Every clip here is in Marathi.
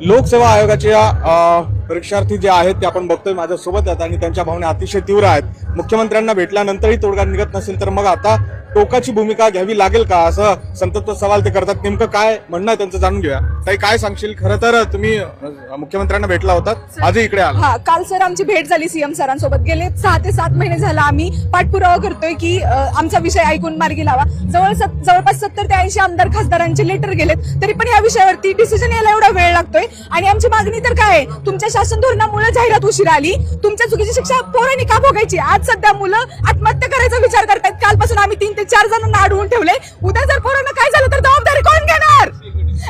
लोकसेवा आयोगाच्या परीक्षार्थी जे आहेत ते आपण बघतोय माझ्यासोबत आहेत आणि त्यांच्या भावना अतिशय तीव्र आहेत. मुख्यमंत्र्यांना भेटल्यानंतरही तोडगा निघत नसेल तर मग आता टोकाची भूमिका घ्यावी लागेल का? असं संतप्त सवाल ते करतात. नेमकं काय म्हणणं आहे त्यांचं जाणून घेऊया. ताई काय सांगशील? खरं तर तुम्ही मुख्यमंत्र्यांना भेटला होता आजही इकडे आला. हा काल सर आमची भेट झाली सीएम सरांसोबत. गेले सहा ते सात महिने झाला आम्ही पाठपुरावा करतोय की आमचा विषय ऐकून मार्गी लावा. जवळ सत- जवळपास सत्तर ते ऐंशी आमदार खासदारांचे लेटर गेलेत. तरी पण या विषयावरती डिसिजन यायला एवढा वेळ लागतोय. आणि आमची मागणी तर काय आहे? तुमच्या शासन धोरणामुळे जाहिरात उशिरा आली. तुमच्या चुकीची शिक्षा पोरांनी का भोगायची? आज सध्या मुलं आत्महत्या करायचा विचार करतायत. कालपासून आम्ही तीन ते चार जणांना अडवून ठेवले उद्या जर पोरांना काय झालं तर जबाबदारी कोण घेणार?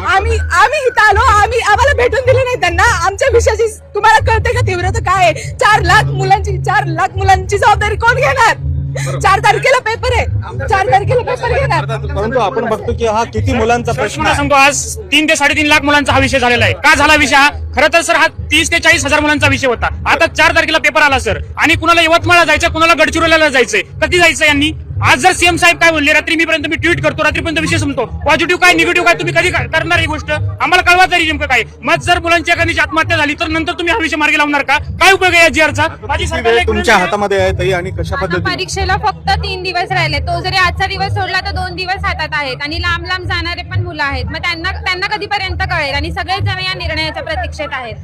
आम्ही आम्ही इथं आलो. आम्ही आम्हाला भेटून दिले नाही त्यांना. आमच्या विषयाची तुम्हाला कळते का तीव्रता काय आहे? चार लाख मुलांची चार लाख मुलांची जबाबदारी कोण घेणार? चार तारखेला पेपर आहे. चार तारखेला पेपर घेणार. परंतु आपण बघतो की हा किती मुलांचा प्रश्न आहे. सांगतो आज तीन ते साडेतीन लाख मुलांचा हा विषय झालेला आहे. का झाला विषय हा? खरं तर सर हा तीस ते चाळीस हजार मुलांचा विषय होता. आता चार तारखेला पेपर आला सर. आणि कुणाला यवतमाळला जायचं कुणाला गडचिरोलीला जायचंय? कधी जायचं यांनी? आज जर सीएम साहेब काय बोलले रात्री मी पर्यंत मी ट्विट करतो रात्रीपर्यंत विषय संपतो. पॉझिटिव्ह काय निगेटिव्ह काय तुम्ही कधी काय करणार ही गोष्ट? आम्हाला कळवा तरी नेमकं काय. मग जर मुलांची एखाद्याची आत्महत्या झाली तर नंतर तुम्ही हा विषय मार्गी लावणार का? काय उपयोग आहे या जीआरचा माझी सरकारला एक तुमच्या विनंती आहे. हातामध्ये आहे ताई आणि कशा आता पद्धतीने? परीक्षेला फक्त तीन दिवस राहिले. तो जरी आजचा दिवस सोडला तर दोन दिवस हातात आहेत. आणि लांब लांब जाणारे पण मुलं आहेत. मग त्यांना त्यांना कधीपर्यंत कळेल? आणि सगळेच जण या निर्णयाच्या प्रतीक्षेत आहेत.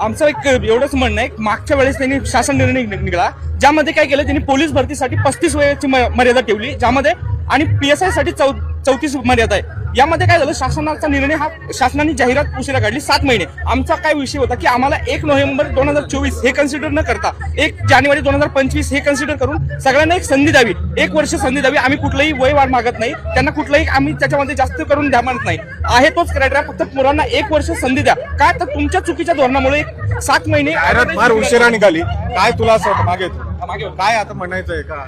आमचं एक एवढंच म्हणणं आहे मागच्या वेळेस त्यांनी शासन निर्णय निघाला ज्यामध्ये काय केलं त्यांनी पोलीस भरतीसाठी पस्तीस वयाची म- मर्यादा ठेवली ज्यामध्ये आणि पी एस आयसाठी चौ चौतीस मर्यादा आहे. यामध्ये काय झालं? शासनाचा निर्णय हा शासनाने जाहिरात उशिरा काढली सात महिने. आमचा काय विषय होता की आम्हाला एक नोव्हेंबर दोन हजार चोवीस हे कन्सिडर न करता एक जानेवारी दोन हजार पंचवीस हे कन्सिडर करून सगळ्यांना एक संधी द्यावी. एक वर्ष संधी द्यावी. आम्ही कुठलंही वय वाढ मागत नाही. त्यांना कुठलंही आम्ही त्याच्यामध्ये जास्त करून द्या म्हणत नाही. आहे तोच क्रायटेरिया फक्त मुलांना एक वर्ष संधी द्या. काय तर तुमच्या चुकीच्या धोरणामुळे एक सात महिने फार उशिरा निघाली. काय तुला असं मागे काय आता म्हणायचं आहे का?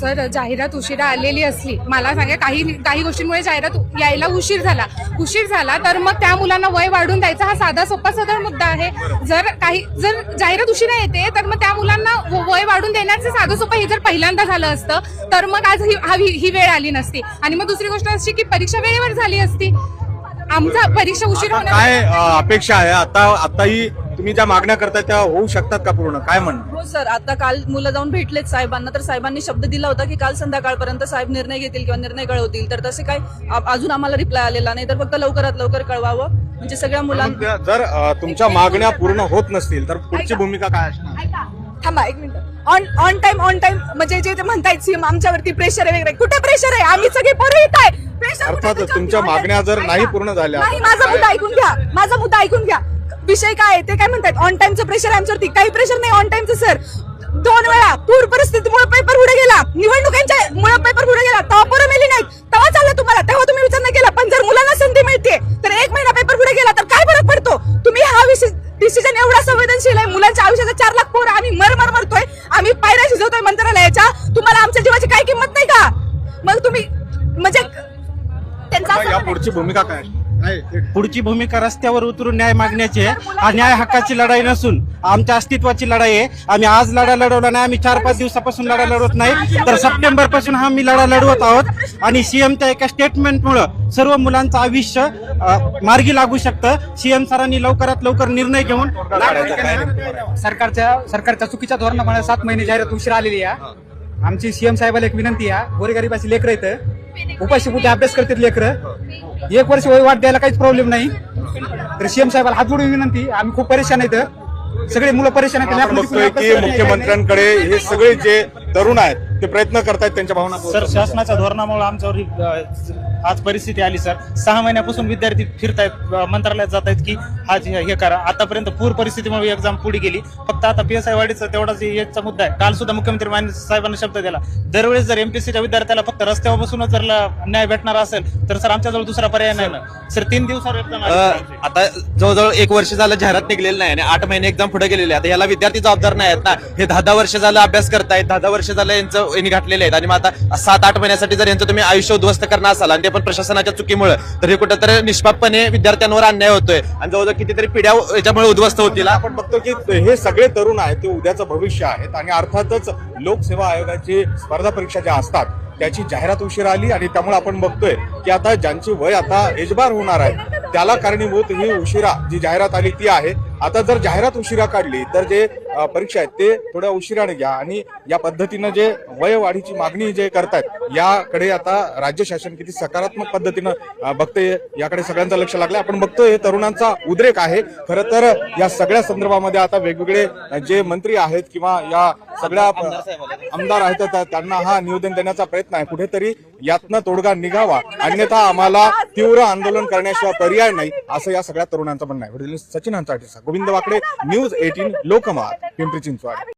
सर जाहिरात उशिरा आलेली असली मला सांगा काही काही गोष्टींमुळे जाहिरात यायला उशीर झाला. उशीर झाला तर मग त्या मुलांना वय वाढून द्यायचा हा साधा सोपा सरळ मुद्दा आहे. जर काही जर जाहिरात उशिरा येते तर मग त्या मुलांना वय वाढून देण्याचं साधं सोपं हे जर पहिल्यांदा झालं असतं तर मग आज ही हा- ही वेळ आली नसती. आणि मग दुसरी गोष्ट अशी की परीक्षा वेळेवर झाली असती. आमचा परीक्षा उशीर होण्या काय अपेक्षा आहे? आता आताही तुम्ही ज्या मागण्या करताय त्या होऊ शकतात का पूर्ण? काय म्हणणं? हो सर. आता काल मुलं जाऊन भेटलेत साहेबांना. तर साहेबांनी शब्द दिला होता की काल संध्याकाळपर्यंत साहेब निर्णय घेतील किंवा निर्णय कळवतील. तर तसे काय आ- अजून आम्हाला रिप्लाय आलेला नाही. तर फक्त लवकरात लवकर कळवावं. म्हणजे सगळ्या मुलांना मग जर अ, तुमच्या मागण्या पूर्ण होत नसतील तर पुढची भूमिका काय असणार? थांबा एक minute. On on time on time म्हणजे जे ते म्हणतायत सीएम आमच्यावरती प्रेशर आहे वगैरे कुठे प्रेशर आहे? आम्ही सगळे पोरं येत आहे कुठे? अर्थातच तुमच्या मागण्या जर नाही पूर्ण झाल्या नाही माझा मुद्दा ऐकून घ्या. माझा मुद्दा ऐकून घ्या. विषय काय आहे? ते काय म्हणतात ऑन टाइमचं प्रेशर आहे आमच्यावरती. काही प्रेशर नाही ऑन टाइमचं सर दोन वेळा पूर परिस्थितीमुळे पेपर पुढे गेला. निवडणुकांच्या भूमिका काय? पुढची भूमिका रस्त्यावर उतरून न्याय मागण्याची आहे. हा न्याय हक्काची लढाई नसून आमच्या अस्तित्वाची लढाई आहे. आम्ही आज लढा लढवला नाही आम्ही चार पाच दिवसापासून लढा लढवत नाही. तर सप्टेंबरपासून हा मी लढा लढवत आहोत. आणि सीएमच्या एका स्टेटमेंटमुळं सर्व मुलांचं आयुष्य मार्गी लागू शकतं. सीएम सरांनी लवकरात लवकर निर्णय घेऊन? सरकारच्या सरकारच्या चुकीच्या धोरणामुळे सात महिने जाहिरात उशीर आलेली आहे. आमची सीएम साहेबाला एक विनंती आहे. गोरेगरीबाची लेकरं येतं उपाशी कुठे अभ्यास करतात लेकरं? एक वर्ष वय वाट द्यायला काहीच प्रॉब्लेम नाही. तर सीएम साहेबाला हात जोडून विनंती आम्ही खूप परेशान आहेत सगळे मुलं परेशान आहेत. आपण बघतोय की मुख्यमंत्र्यांकडे हे सगळे जे तरुण आहेत ते प्रयत्न करतायत त्यांच्या भावना सर. शासनाच्या धोरणामुळे आमच्यावर ही, आज परिस्थिती आली सर सहा महिन्यापासून विद्यार्थी फिरतायत मंत्रालयात जात आहेत की हा हे करा. आतापर्यंत पूर परिस्थितीमुळे एक्झाम पुढे गेली. फक्त आता पी एस आय वाढीचा तेवढाच याचा मुद्दा आहे. काल सुद्धा मुख्यमंत्री मान्य साहेबांनी शब्द दिला. दरवेळेस जर एमपीसीच्या विद्यार्थ्याला फक्त रस्त्यावर बसूनच जर न्याय भेटणार असेल तर सर आमच्याजवळ दुसरा पर्याय नाही ना. सर तीन दिवसावर एक्झाम आता जवळजवळ एक वर्ष झालं जाहिरात निघलेली नाही आणि आठ महिने एक्झाम पुढे गेलेले आता याला विद्यार्थी जबाबदार नाही आहेत ना. हे दहा दहा वर्ष झालं अभ्यास करतायत. दहा दहा वर्ष झालं यांचं यांनी घातलेले आहेत. आणि मग आता सात आठ महिन्यासाठी जर यांचं तुम्ही आयुष्य उद्ध्वस्त करणार असाल आणि ते पण प्रशासनाच्या चुकीमुळे. तर हे कुठेतरी निष्पापपणे विद्यार्थ्यांवर अन्याय होतोय. आणि जवळजवळ कितीतरी पिढ्या याच्यामुळे उद्ध्वस्त होतील. आपण बघतो की हे सगळे तरुण आहेत ते उद्याचं भविष्य आहेत. आणि अर्थातच लोकसेवा आयोगाची स्पर्धा परीक्षा ज्या असतात त्याची जाहिरात उशीर आली आणि त्यामुळे आपण बघतोय की आता ज्यांची वय आता एजबार होणार आहे त्याला कारणीभूत ही उशिरा जी जाहिरात आली ती आहे. आता जर जाहिरात उशिरा काढली तर जे परीक्षा आहेत ते थोड्या उशिराने घ्या. आणि या पद्धतीनं जे वयवाढीची मागणी जे करतायत याकडे आता राज्य शासन किती सकारात्मक पद्धतीनं बघते याकडे सगळ्यांचं लक्ष लागलं आपण बघतोय तरुणांचा उद्रेक आहे. खरं तर या सगळ्या संदर्भामध्ये आता वेगवेगळे जे मंत्री आहेत किंवा या सगळ्या आमदार आहेत तर त्यांना हा निवेदन देण्याचा प्रयत्न आहे. कुठेतरी यातनं तोडगा निघावा. अन्यथा आम्हाला तीव्र आंदोलन करण्याशिवाय पर्याय नाही असं या सगळ्या तरुणांचं म्हणणं आहे. Sachin Hanchate Govind Wakde news eighteen Lokmat Pimpri Chinchwad.